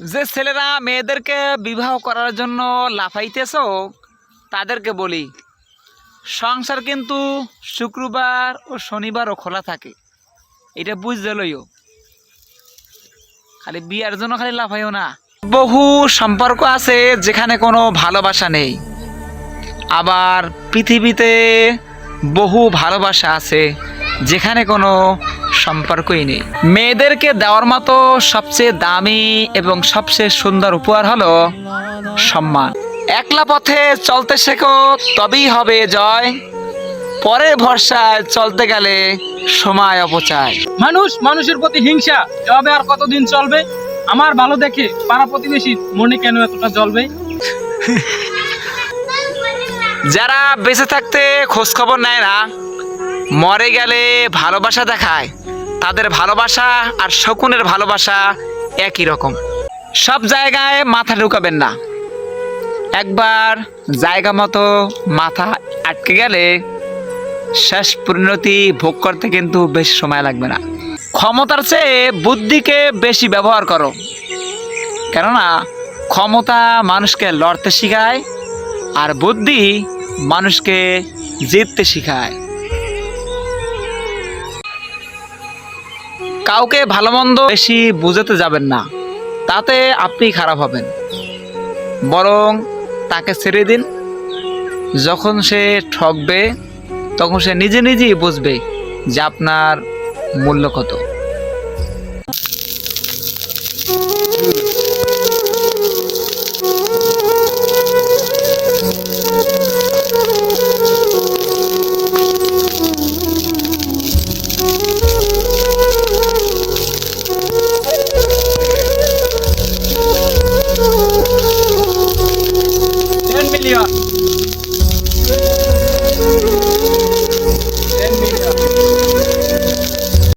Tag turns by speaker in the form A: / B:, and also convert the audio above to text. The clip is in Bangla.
A: যে ছেলেরা মেয়েদেরকে বিবাহ করার জন্য লাফাইতেছ, তাদেরকে বলি, সংসার কিন্তু শুক্রবার ও শনিবারও খোলা থাকে। এটা বুঝতে লইও। খালি বিয়ার জন্য খালি লাফাইও না। বহু সম্পর্ক আছে যেখানে কোনো ভালোবাসা নেই। আবার পৃথিবীতে বহু ভালোবাসা আছে। যেখানে কোনো সম্পর্কই নেই। মেয়েদেরকে দেওয়ার মতো সবচেয়ে দামি এবং সবচেয়ে সুন্দর উপহার হলো সম্মান। একলা পথে চলতে শেখো তবেই হবে জয়। পরের ভরসায় চলতে গেলে সময় অপচয়।
B: মানুষ মানুষের প্রতি হিংসা এভাবে আর কতদিন চলবে? আমার ভালো দেখে পাড়া প্রতিবেশী মনে কেন এতটা জ্বলবে?
A: যারা বেঁচে থাকতে খোঁজ খবর নেয় না মরে গেলে ভালোবাসা দেখায়। তাদের ভালোবাসা আর শকুনের ভালোবাসা একই রকম। সব জায়গায় মাথা ঢুকাবেন না। একবার জায়গা মতো মাথা আটকে গেলে শেষ পরিণতি ভোগ করতে কিন্তু বেশি সময় লাগবে না। ক্ষমতার চেয়ে বুদ্ধিকে বেশি ব্যবহার করো। কেননা ক্ষমতা মানুষকে লড়তে শেখায় আর বুদ্ধি মানুষকে জিততে শেখায়। কাউকে ভালো মন্দ বেশি বুঝাতে যাবেন না। তাতে আপনি খারাপ হবেন। বরং তাকে ছেড়ে দিন। যখন সে ঠকবে, তখন সে নিজে নিজেই বুঝবে যে আপনার মূল্য কত।